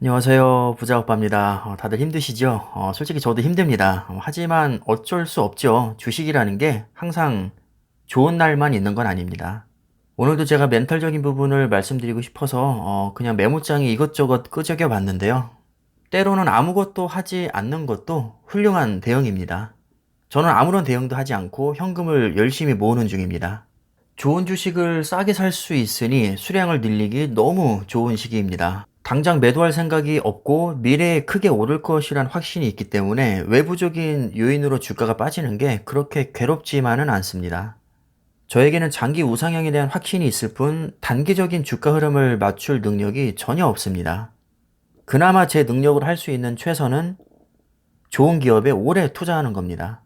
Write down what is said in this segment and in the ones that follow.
안녕하세요. 부자오빠입니다. 어, 다들 힘드시죠? 어, 솔직히 저도 힘듭니다. 어, 하지만 어쩔 수 없죠. 주식이라는 게 항상 좋은 날만 있는 건 아닙니다. 오늘도 제가 멘탈적인 부분을 말씀드리고 싶어서 어, 그냥 메모장에 이것저것 끄적여 봤는데요. 때로는 아무것도 하지 않는 것도 훌륭한 대응입니다. 저는 아무런 대응도 하지 않고 현금을 열심히 모으는 중입니다. 좋은 주식을 싸게 살 수 있으니 수량을 늘리기 너무 좋은 시기입니다. 당장 매도할 생각이 없고 미래에 크게 오를 것이란 확신이 있기 때문에 외부적인 요인으로 주가가 빠지는 게 그렇게 괴롭지만은 않습니다. 저에게는 장기 우상향에 대한 확신이 있을 뿐 단기적인 주가 흐름을 맞출 능력이 전혀 없습니다. 그나마 제 능력을 할 수 있는 최선은 좋은 기업에 오래 투자하는 겁니다.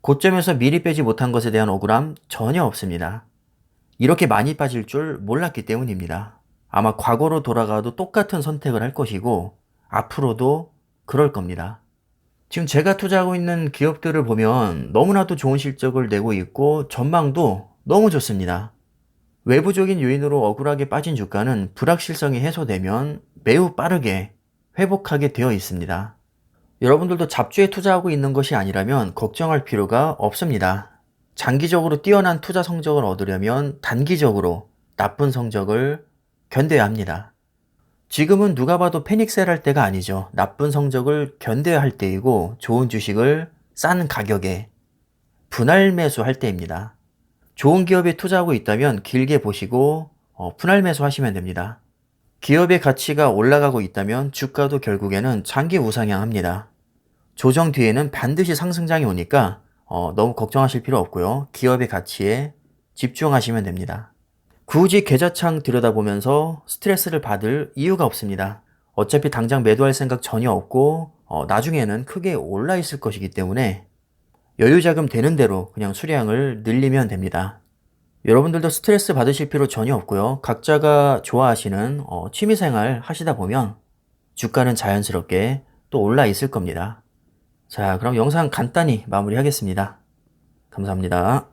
고점에서 미리 빼지 못한 것에 대한 억울함 전혀 없습니다. 이렇게 많이 빠질 줄 몰랐기 때문입니다. 아마 과거로 돌아가도 똑같은 선택을 할 것이고 앞으로도 그럴 겁니다. 지금 제가 투자하고 있는 기업들을 보면 너무나도 좋은 실적을 내고 있고 전망도 너무 좋습니다. 외부적인 요인으로 억울하게 빠진 주가는 불확실성이 해소되면 매우 빠르게 회복하게 되어 있습니다. 여러분들도 잡주에 투자하고 있는 것이 아니라면 걱정할 필요가 없습니다. 장기적으로 뛰어난 투자 성적을 얻으려면 단기적으로 나쁜 성적을 견뎌야 합니다. 지금은 누가 봐도 패닉셀 할 때가 아니죠. 나쁜 성적을 견뎌야 할 때이고 좋은 주식을 싼 가격에 분할 매수할 때입니다. 좋은 기업에 투자하고 있다면 길게 보시고 어, 분할 매수 하시면 됩니다. 기업의 가치가 올라가고 있다면 주가도 결국에는 장기 우상향합니다. 조정 뒤에는 반드시 상승장이 오니까 어, 너무 걱정하실 필요 없고요. 기업의 가치에 집중하시면 됩니다. 굳이 계좌창 들여다보면서 스트레스를 받을 이유가 없습니다. 어차피 당장 매도할 생각 전혀 없고 어, 나중에는 크게 올라 있을 것이기 때문에 여유 자금 되는 대로 그냥 수량을 늘리면 됩니다. 여러분들도 스트레스 받으실 필요 전혀 없고요. 각자가 좋아하시는 어, 취미생활 하시다 보면 주가는 자연스럽게 또 올라 있을 겁니다. 자, 그럼 영상 간단히 마무리하겠습니다. 감사합니다.